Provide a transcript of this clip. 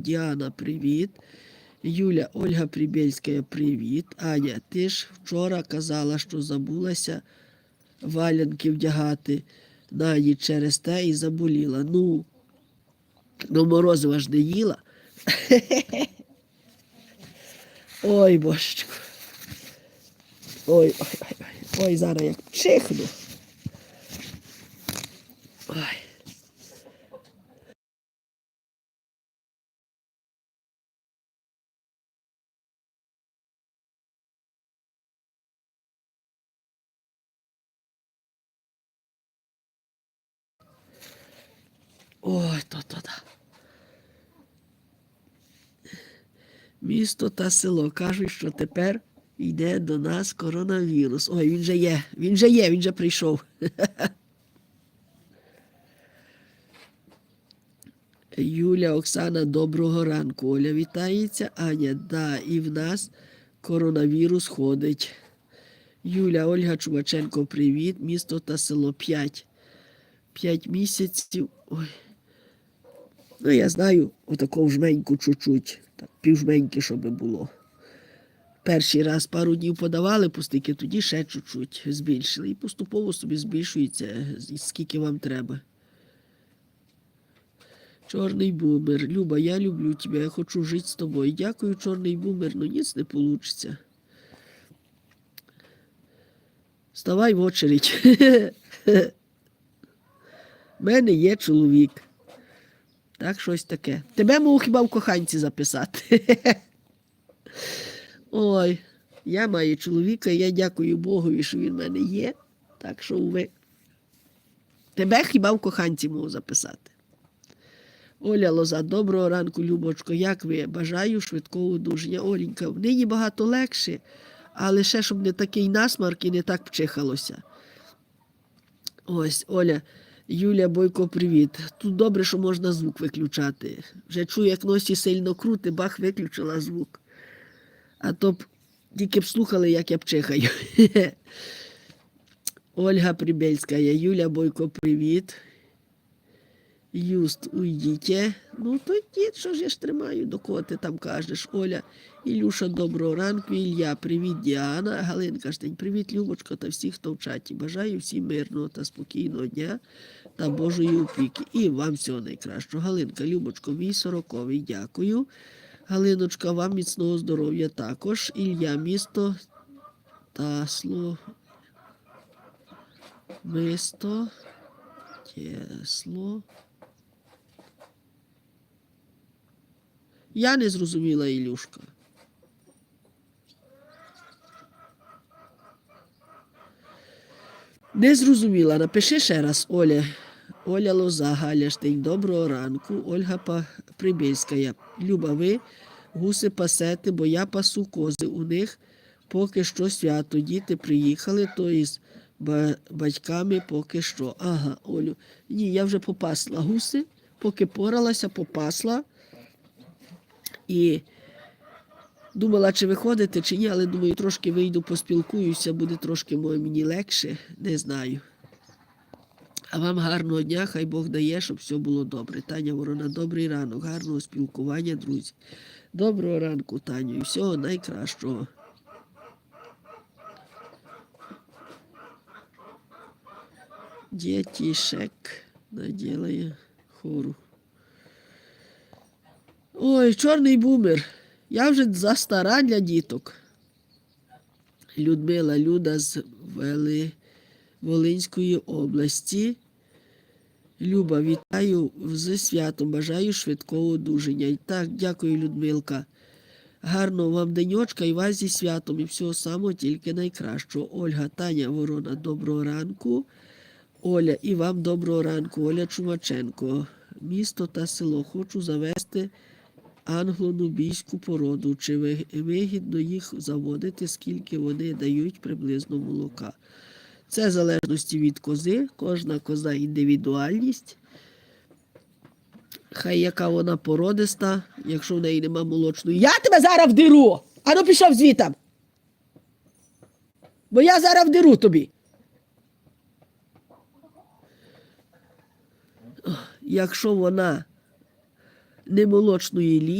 Діана, привіт. Юля, Ольга Прибєльська, привіт. Аня, ти ж вчора казала, що забулася валянки вдягати на ніч через те і заболіла. Ну, ну морозива ж не їла. Ой, божечко. Ой, ой, ой. Ой, зараз як чихну. Ой, то-то-то. Місто та село кажуть, що тепер йде до нас коронавірус. Ой, він же є, він же є, він же прийшов. Юля, Оксана, доброго ранку. Оля вітається. Аня, да, і в нас коронавірус ходить. Юля, Ольга Чумаченко, привіт. Місто та село 5. 5 місяців. Ой. Ну, я знаю, отаку жменьку чуть-чуть, півжменьки, щоб було. Перший раз пару днів подавали пустики, тоді ще чуть-чуть збільшили. І поступово собі збільшується, скільки вам треба. Чорний бумер. Люба, я люблю тебе, я хочу жити з тобою. Дякую, чорний бумер, ну ніц не вийде. Ставай в очередь. У мене є чоловік. Так, щось таке. Тебе можу хіба в коханці записати. Ой, я маю чоловіка, я дякую Богові, що він в мене є. Так що ви. Тебе хіба в коханці можу записати. Оля Лоза, доброго ранку, Любочко. Як ви? Бажаю швидкого одужання. Оленька, нині багато легше, але ще щоб не такий насмарк і не так вчихалося. Ось, Оля. Юля Бойко, привіт. Тут добре, що можна звук виключати. Вже чую, як носі сильно крути, бах, виключила звук. А то б тільки б слухали, як я пчихаю. Ольга Прибельська, Юля Бойко, привіт. Юст, уйдіть. Ну, то дід, що ж я ж тримаю, до кого ти там кажеш. Оля, Ілюша, доброго ранку. Ілля, привіт, Діана. Галинка Штень, привіт, Любочко та всіх, хто в чаті. Бажаю всім мирного та спокійного дня та Божої опіки. І вам всього найкращого. Галинка, Любочко, мій сороковий, дякую. Галиночка, вам міцного здоров'я також. Ілля, місто та слово. Місто. Тєсло. Я не зрозуміла, Ілюшка. Не зрозуміла. Напиши ще раз, Оля. Оля Лоза, Галя Штейн, доброго ранку. Ольга Прибільська. Люба, ви гуси пасете, бо я пасу кози. У них поки що свято. Діти приїхали, то із батьками поки що. Ага, Олю. Ні, я вже попасла гуси, поки поралася, попасла. І думала, чи виходити, чи ні, але думаю, трошки вийду, поспілкуюся, буде трошки мені легше, не знаю. А вам гарного дня, хай Бог дає, щоб все було добре. Таня Ворона, добрий ранок, гарного спілкування, друзі. Доброго ранку, Таню, і всього найкращого. Дітішек наділає хору. Ой, чорний бумер. Я вже застара для діток. Людмила Люда з Вели... Волинської області. Люба, вітаю з святом. Бажаю швидкого одужання. Так, дякую, Людмилка. Гарного вам денечка і вас зі святом. І всього самого тільки найкращого. Ольга Таня Ворона, доброго ранку. Оля, і вам доброго ранку. Оля Чумаченко. Місто та село. Хочу завести англо-нубійську породу. Чи вигідно їх заводити, скільки вони дають приблизно молока? Це в залежності від кози. Кожна коза індивідуальність. Хай яка вона породиста, якщо в неї нема молочної. Я тебе зараз вдеру! Ану пішов звітам. Бо я зараз вдеру тобі. Якщо вона немолочної лінії.